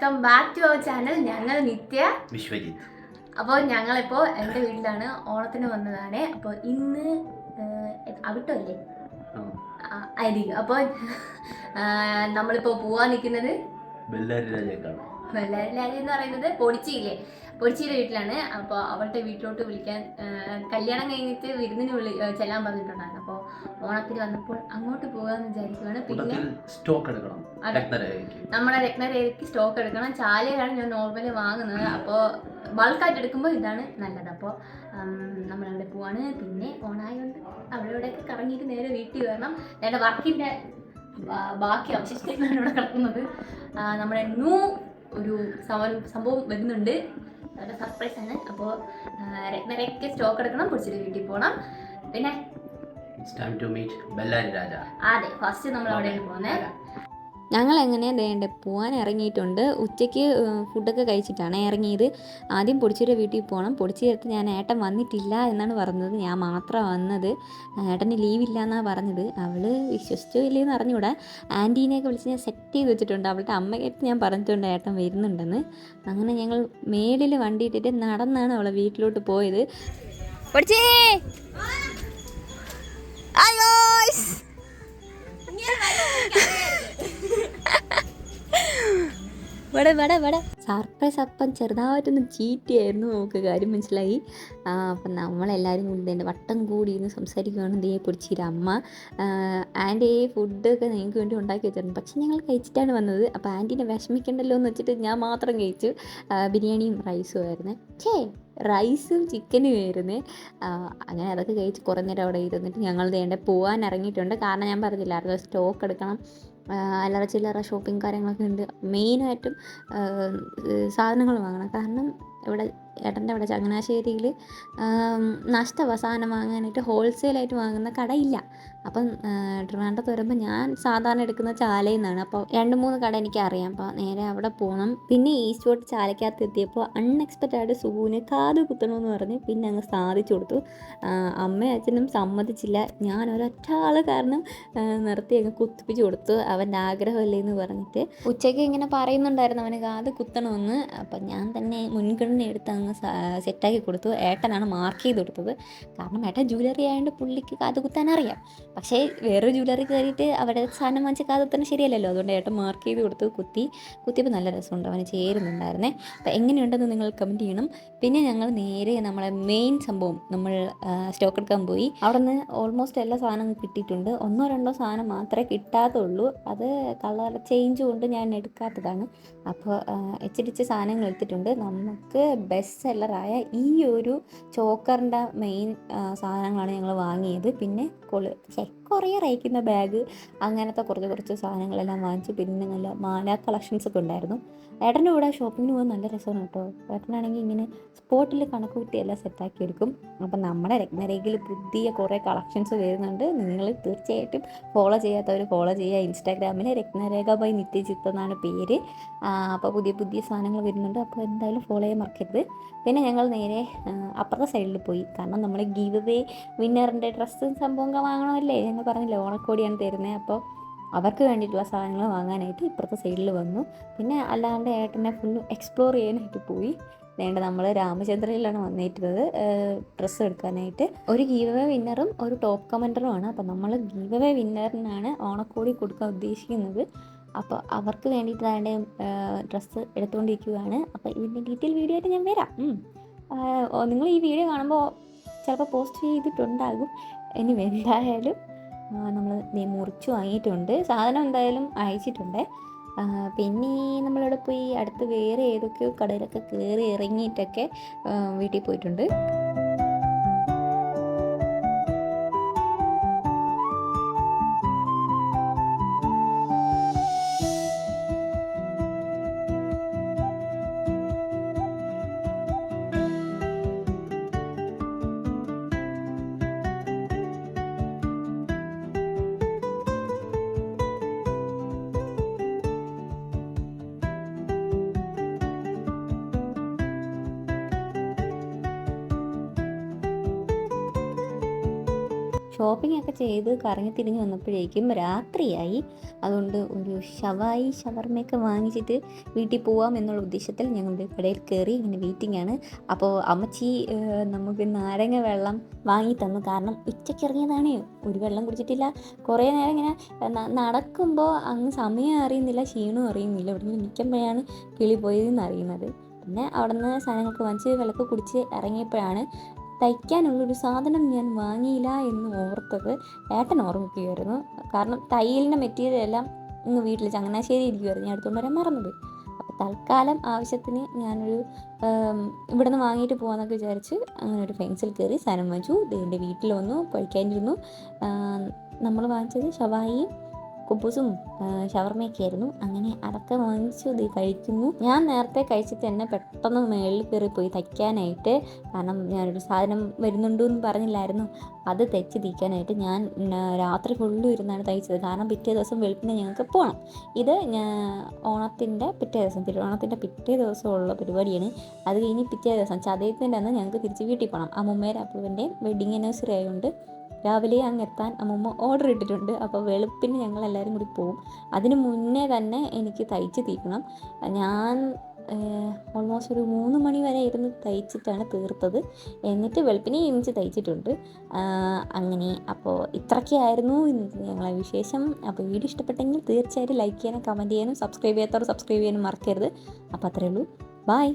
Welcome back to our channel ഞങ്ങൾ നിത്യ. വിശ്വജിത്ത്. അപ്പോൾ ഞങ്ങളിപ്പോൾ എന്റെ വീട്ടിലാണ് ഓണത്തിന് വന്നതാണ്. അപ്പോൾ ഇന്ന് അവിട്ടോ അവിട്ടമല്ലേ? ആ, ആ, ആയിരിക്കും. അപ്പോൾ നമ്മളിപ്പോൾ പോവാൻ നിൽക്കുന്നത് ബെല്ലാരി രാജാക്കാണ്. വെള്ളാരി എന്ന് പറയുന്നത് പൊടിച്ചിയില്ലേ? പൊടിച്ചിയുടെ വീട്ടിലാണ്. അപ്പോൾ അവളുടെ വീട്ടിലോട്ട് വിളിക്കാൻ കല്യാണം കഴിഞ്ഞിട്ട് വിരുന്നിന് വിളി ചെല്ലാൻ പറഞ്ഞിട്ടുണ്ടായിരുന്നു. അപ്പോൾ ഓണത്തിന് വന്നപ്പോൾ അങ്ങോട്ട് പോകാമെന്ന് വിചാരിക്കുകയാണ് പിന്നെ സ്റ്റോക്ക് എടുക്കണം. നമ്മുടെ രത്നരേഖയ്ക്ക് സ്റ്റോക്ക് എടുക്കണം. ചാലയാണ് ഞാൻ നോർമലി വാങ്ങുന്നത്. അപ്പോൾ ബൾക്കായിട്ട് എടുക്കുമ്പോൾ ഇതാണ് നല്ലത്. അപ്പോൾ നമ്മളവിടെ പോവാണ്. പിന്നെ ഓണായതുകൊണ്ട് അവിടെ ഇവിടെയൊക്കെ കറങ്ങിയിട്ട് നേരെ വീട്ടിൽ വരണം. എന്റെ വർക്കിന്റെ ബാക്കി അവശിഷ്ടങ്ങളാണ് ഇവിടെ കിടക്കുന്നത്. നമ്മുടെ ന്യൂ ഒരു സംഭവം വരുന്നുണ്ട്. നല്ല സർപ്രൈസ് ആണ്. അപ്പോൾ രത്നരേഖയ്ക്ക് സ്റ്റോക്ക് എടുക്കണം. പൊടിച്ചിട്ട് വീട്ടിൽ പോകണം പിന്നെ അതെ ഫസ്റ്റ് നമ്മൾ അവിടെയാണ് പോകുന്നത് ഞങ്ങൾ എങ്ങനെയാണ് വേണ്ട പോകാൻ ഇറങ്ങിയിട്ടുണ്ട്. ഉച്ചയ്ക്ക് ഫുഡൊക്കെ കഴിച്ചിട്ടാണ് ഇറങ്ങിയത്. ആദ്യം പൊടിച്ചിയുടെ വീട്ടിൽ പോകണം പൊടിച്ചിരത്ത് ഞാൻ ഏട്ടൻ വന്നിട്ടില്ല എന്നാണ് പറഞ്ഞത്. ഞാൻ മാത്രം വന്നത്. ഏട്ടന് ലീവില്ല എന്നാണ് പറഞ്ഞത്. അവൾ വിശ്വസിച്ചോ ഇല്ലയെന്ന് അറിഞ്ഞൂടാ. ആന്റീനെയൊക്കെ വിളിച്ച് ഞാൻ സെറ്റ് ചെയ്ത് വെച്ചിട്ടുണ്ട്. അവളുടെ അമ്മയ്ക്കായിട്ട് ഞാൻ പറഞ്ഞിട്ടുണ്ട് ഏട്ടൻ വരുന്നുണ്ടെന്ന്. അങ്ങനെ ഞങ്ങൾ മേളിൽ വണ്ടി ഇട്ടിട്ട് നടന്നാണ് അവളെ വീട്ടിലോട്ട് പോയത്. പൊടിച്ചേ! ഇവിടെ വട വട. സർപ്രൈസ് അപ്പം ചെറുതായിട്ടൊന്ന് ചീറ്റിയായിരുന്നു നമുക്ക് കാര്യം മനസ്സിലായി. അപ്പം നമ്മളെല്ലാവരും കൂടി എന്റെ വട്ടം കൂടി ഇരുന്ന് സംസാരിക്കുകയാണ്. ദേ പൊടിച്ചിര അമ്മ. ആന്റി ഫുഡൊക്കെ നിങ്ങൾക്ക് വേണ്ടി ഉണ്ടാക്കി വെച്ചിരുന്നു പക്ഷേ ഞങ്ങൾ കഴിച്ചിട്ടാണ് വന്നത്. അപ്പോൾ ആന്റീനെ വിഷമിക്കണ്ടല്ലോ എന്ന് വെച്ചിട്ട് ഞാൻ മാത്രം കഴിച്ചു. ബിരിയാണിയും റൈസും ആയിരുന്നു. ഛേ റൈസും ചിക്കനും ആയിരുന്നു. അങ്ങനെ അതൊക്കെ കഴിച്ച് കുറേ നേരം അവിടെ ഇരുന്നിട്ട് ഞങ്ങൾ വേണ്ട പോകാൻ ഇറങ്ങിയിട്ടുണ്ട്. കാരണം ഞാൻ പറഞ്ഞില്ലായിരുന്നു സ്റ്റോക്ക് എടുക്കണം. അല്ലറ ചില്ലറ ഷോപ്പിംഗ് കാര്യങ്ങളൊക്കെ ഉണ്ട്. മെയിനായിട്ടും സാധനങ്ങൾ വാങ്ങണം. കാരണം ഇവിടെ ഏട്ടന്റെ അവിടെ ചങ്ങനാശ്ശേരിയിൽ നഷ്ടവസാനം വാങ്ങാനായിട്ട് ഹോൾസെയിലായിട്ട് വാങ്ങുന്ന കടയില്ല. അപ്പം ട്രിവാൻഡ്രത്ത് വരുമ്പോൾ ഞാൻ സാധാരണ എടുക്കുന്ന ചാലയിൽ നിന്നാണ്. അപ്പോൾ രണ്ട് മൂന്ന് കട എനിക്കറിയാം. അപ്പോൾ നേരെ അവിടെ പോകണം പിന്നെ ഈസ്റ്റ് ചാലയ്ക്കകത്ത് എത്തിയപ്പോൾ അൺഎക്സ്പെക്റ്റഡ് ആയിട്ട് സുഖുവിന് കാത് കുത്തണമെന്ന് പറഞ്ഞ് പിന്നെ അങ്ങ് സാധിച്ചു കൊടുത്തു. അമ്മയും അച്ഛനും സമ്മതിച്ചില്ല. ഞാൻ ഒരൊറ്റ ആൾ കാരണം നിർത്തി അങ്ങ് കുത്തിപ്പിച്ച് കൊടുത്തു. അവന്റെ ആഗ്രഹമല്ലേ എന്ന് പറഞ്ഞിട്ട്. ഉച്ചയ്ക്ക് ഇങ്ങനെ പറയുന്നുണ്ടായിരുന്നു അവന് കാത് കുത്തണമെന്ന്. അപ്പം ഞാൻ തന്നെ മുൻഗണന എടുത്ത് അങ്ങ് സെറ്റാക്കി കൊടുത്തു. ഏട്ടനാണ് മാർക്ക് ചെയ്ത് കൊടുത്തത്. കാരണം ഏട്ടൻ ജ്വല്ലറി ആയതുകൊണ്ട് പുള്ളിക്ക് കാത് കുത്താൻ അറിയാം. പക്ഷേ വേറൊരു ജ്വല്ലറി കയറിയിട്ട് അവിടെ സാധനം വാങ്ങിച്ച് കാത് ശരിയല്ലല്ലോ. അതുകൊണ്ട് ഏട്ടൻ മാർക്ക് ചെയ്ത് കൊടുത്തു. കുത്തി കുത്തിയപ്പോൾ നല്ല രസമുണ്ട്. അവന് ചേരുന്നുണ്ടായിരുന്നേ. അപ്പോൾ എങ്ങനെയുണ്ടെന്ന് നിങ്ങൾ കമന്റ് ചെയ്യണം. പിന്നെ ഞങ്ങൾ നേരെ നമ്മളെ മെയിൻ സംഭവം നമ്മൾ സ്റ്റോക്ക് എടുക്കാൻ പോയി. അവിടെ നിന്ന് ഓൾമോസ്റ്റ് എല്ലാ സാധനവും കിട്ടിയിട്ടുണ്ട്. ഒന്നോ രണ്ടോ സാധനം മാത്രമേ കിട്ടാത്തുള്ളൂ. അത് കളർ ചേഞ്ച് കൊണ്ട് ഞാൻ എടുക്കാത്തതാണ്. അപ്പോൾ എച്ചിടിച്ച് സാധനങ്ങൾ എടുത്തിട്ടുണ്ട്. നമുക്ക് ബെസ്റ്റ് സെല്ലറായ ഈ ഒരു ചോക്കറിന്റെ മെയിൻ സാധനങ്ങളാണ് ഞങ്ങൾ വാങ്ങിയത്. പിന്നെ കൊളു ഛെ, കുറേ റേക്കുന്ന ബാഗ് അങ്ങനത്തെ കുറച്ച് കുറച്ച് സാധനങ്ങളെല്ലാം വാങ്ങിച്ച് പിന്നെ നല്ല മാല കളക്ഷൻസ് ഒക്കെ ഉണ്ടായിരുന്നു. ഏട്ടന്റെ കൂടെ ഷോപ്പിങ്ങിന് പോകാൻ നല്ല രസമാണ് കേട്ടോ. ഏട്ടനാണെങ്കിൽ ഇങ്ങനെ സ്പോട്ടിൽ കണക്ക് കൂട്ടിയെല്ലാം സെറ്റാക്കി എടുക്കും. അപ്പം നമ്മുടെ രത്നരേഖയിൽ പുതിയ കുറേ കളക്ഷൻസ് വരുന്നുണ്ട്. നിങ്ങൾ തീർച്ചയായിട്ടും ഫോളോ ചെയ്യാത്തവർ ഫോളോ ചെയ്യുക. ഇൻസ്റ്റാഗ്രാമിൽ രത്നരേഖ ബൈ നിത്യജിത്ത് എന്നാണ് പേര്. അപ്പോൾ പുതിയ പുതിയ സാധനങ്ങൾ വരുന്നുണ്ട്. അപ്പോൾ എന്തായാലും ഫോളോ ചെയ്യാൻ മറക്കരുത്. പിന്നെ ഞങ്ങൾ നേരെ അപ്പുറത്തെ സൈഡിൽ പോയി. കാരണം നമ്മൾ ഗീവ് വേ വിന്നറിന്റെ ഡ്രസ്സും സംഭവമൊക്കെ വാങ്ങണമല്ലേ? ഞങ്ങൾ പറഞ്ഞില്ലേ ഓണക്കോടിയാണ് തരുന്നത് അപ്പോൾ അവർക്ക് വേണ്ടിയിട്ടുള്ള സാധനങ്ങൾ വാങ്ങാനായിട്ട് ഇപ്പുറത്തെ സൈഡിൽ വന്നു. പിന്നെ അല്ലാണ്ട് ഏട്ടനെ ഫുൾ എക്സ്പ്ലോർ ചെയ്യാനായിട്ട് പോയി. വേണ്ട നമ്മൾ രാമചന്ദ്രയിലാണ് വന്നിട്ടുള്ളത് ഡ്രസ്സ് എടുക്കാനായിട്ട്. ഒരു ഗീവവേ വിന്നറും ഒരു ടോപ്പ് കമന്ററുമാണ് അപ്പോൾ നമ്മൾ ഗീവവേ വിന്നറിനാണ് ഓണക്കോടി കൊടുക്കാൻ ഉദ്ദേശിക്കുന്നത്. അപ്പോൾ അവർക്ക് വേണ്ടിയിട്ട് അതിന്റെ ഡ്രസ്സ് എടുത്തുകൊണ്ടിരിക്കുകയാണ്. അപ്പോൾ ഇതിന്റെ ഡീറ്റെയിൽ വീഡിയോ ആയിട്ട് ഞാൻ വരാം. നിങ്ങൾ ഈ വീഡിയോ കാണുമ്പോൾ ചിലപ്പോൾ പോസ്റ്റ് ചെയ്തിട്ടുണ്ടാകും. ഇനി എന്തായാലും നമ്മൾ മുറിച്ച് വാങ്ങിയിട്ടുണ്ട്. സാധനം എന്തായാലും അയച്ചിട്ടുണ്ട്. പിന്നെ നമ്മളിവിടെ പോയി അടുത്ത് വേറെ ഏതൊക്കെയോ കടയിലൊക്കെ കയറി ഇറങ്ങിയിട്ടൊക്കെ വീട്ടിൽ പോയിട്ടുണ്ട്. ഷോപ്പിംഗ് ഒക്കെ ചെയ്ത് കറങ്ങി തിരിഞ്ഞ് വന്നപ്പോഴേക്കും രാത്രിയായി. അതുകൊണ്ട് ഒരു ഷവായി ഷവർമയൊക്കെ വാങ്ങിച്ചിട്ട് വീട്ടിൽ പോവാം എന്നുള്ള ഉദ്ദേശത്തിൽ ഞങ്ങളുടെ കടയിൽ കയറി ഇങ്ങനെ വെയിറ്റിംഗ് ആണ്. അപ്പോൾ അമ്മച്ചി നമുക്ക് നാരങ്ങ വെള്ളം വാങ്ങി തന്നു. കാരണം ഉച്ചയ്ക്ക് ഇറങ്ങിയതാണ്. ഒരു വെള്ളം കുടിച്ചിട്ടില്ല. കുറേ നേരം ഇങ്ങനെ നടക്കുമ്പോൾ അങ്ങ് സമയം അറിയുന്നില്ല ക്ഷീണവും അറിയുന്നില്ല. ഇവിടെ നിൽക്കുമ്പോഴാണ് കിളി പോയതെന്ന് അറിയുന്നത്. പിന്നെ അവിടെ നിന്ന് സാധനങ്ങളൊക്കെ വാങ്ങിച്ച് വിളക്ക് കുടിച്ച് ഇറങ്ങിയപ്പോഴാണ് തയ്ക്കാനുള്ളൊരു സാധനം ഞാൻ വാങ്ങിയില്ല എന്ന് ഓർത്തത് ഏട്ടൻ ഓർമ്മിക്കുകയായിരുന്നു. കാരണം തയ്യലിന്റെ മെറ്റീരിയൽ എല്ലാം ഇന്ന് വീട്ടിൽ ചങ്ങനാശ്ശേരി ഇരിക്കുമായിരുന്നു ഞാൻ എടുത്തുകൊണ്ട് വരാൻ മറന്നുപോയി. അപ്പോൾ തൽക്കാലം ആവശ്യത്തിന് ഞാനൊരു ഇവിടുന്ന് വാങ്ങിയിട്ട് പോകാമെന്നൊക്കെ വിചാരിച്ച് അങ്ങനെ ഒരു ഫെൻസിൽ കയറി സാധനം വാങ്ങിച്ചു. ഇത് എന്റെ വീട്ടിൽ വന്നു കഴിക്കാനിരുന്നു നമ്മൾ വാങ്ങിച്ചത് ഷവായിയും കുബൂസും ഷവർമയൊക്കെ ആയിരുന്നു അങ്ങനെ അതൊക്കെ വാങ്ങിച്ചു ഇത് കഴിക്കുന്നു. ഞാൻ നേരത്തെ കഴിച്ചിട്ട് തന്നെ പെട്ടെന്ന് മേളിൽ കയറി പോയി തയ്ക്കാനായിട്ട്. കാരണം ഞാനൊരു സാധനം വരുന്നുണ്ടോ എന്ന് പറഞ്ഞില്ലായിരുന്നു. അത് തെച്ച് തീക്കാനായിട്ട് ഞാൻ രാത്രി ഫുള്ളും ഇരുന്നാണ് തയ്ച്ചത്. കാരണം പിറ്റേ ദിവസം വെളുപ്പിന് ഞങ്ങൾക്ക് പോകണം ഇത് ഞാൻ ഓണത്തിന്റെ പിറ്റേ ദിവസം തിരുവോണത്തിന്റെ പിറ്റേ ദിവസമുള്ള പരിപാടിയാണ്. അത് കഴിഞ്ഞ് പിറ്റേ ദിവസം ചതയത്തിന്റെ അന്ന് ഞങ്ങൾക്ക് തിരിച്ച് വീട്ടിൽ പോകണം അമ്മൂമ്മയുടെ അപ്പൂവിന്റെയും വെഡിങ് ആനിവേഴ്സറി ആയതുകൊണ്ട് രാവിലെ അങ്ങ് എത്താൻ അമ്മമ്മ ഓർഡർ ഇട്ടിട്ടുണ്ട്. അപ്പോൾ വെളുപ്പിന് ഞങ്ങൾ എല്ലാവരും കൂടി പോവും. അതിന് മുന്നേ തന്നെ എനിക്ക് തയ്ച്ച് തീക്കണം ഞാൻ ഓൾമോസ്റ്റ് ഒരു മൂന്ന് മണി വരെ ഇരുന്ന് തയ്ച്ചിട്ടാണ് തീർത്തത്. എന്നിട്ട് വെളുപ്പിനെ എണിച്ച് തയ്ച്ചിട്ടുണ്ട്. അങ്ങനെ. അപ്പോൾ ഇത്രയ്ക്കായിരുന്നു ഇന്നത്തെ ഞങ്ങളെ വിശേഷം. അപ്പോൾ വീഡിയോ ഇഷ്ടപ്പെട്ടെങ്കിൽ തീർച്ചയായിട്ടും ലൈക്ക് ചെയ്യാനും കമന്റ് ചെയ്യാനും സബ്സ്ക്രൈബ് ചെയ്യാത്തവർ സബ്സ്ക്രൈബ് ചെയ്യാനും മറക്കരുത്. അപ്പോൾ അത്രയേ ഉള്ളൂ. ബായ്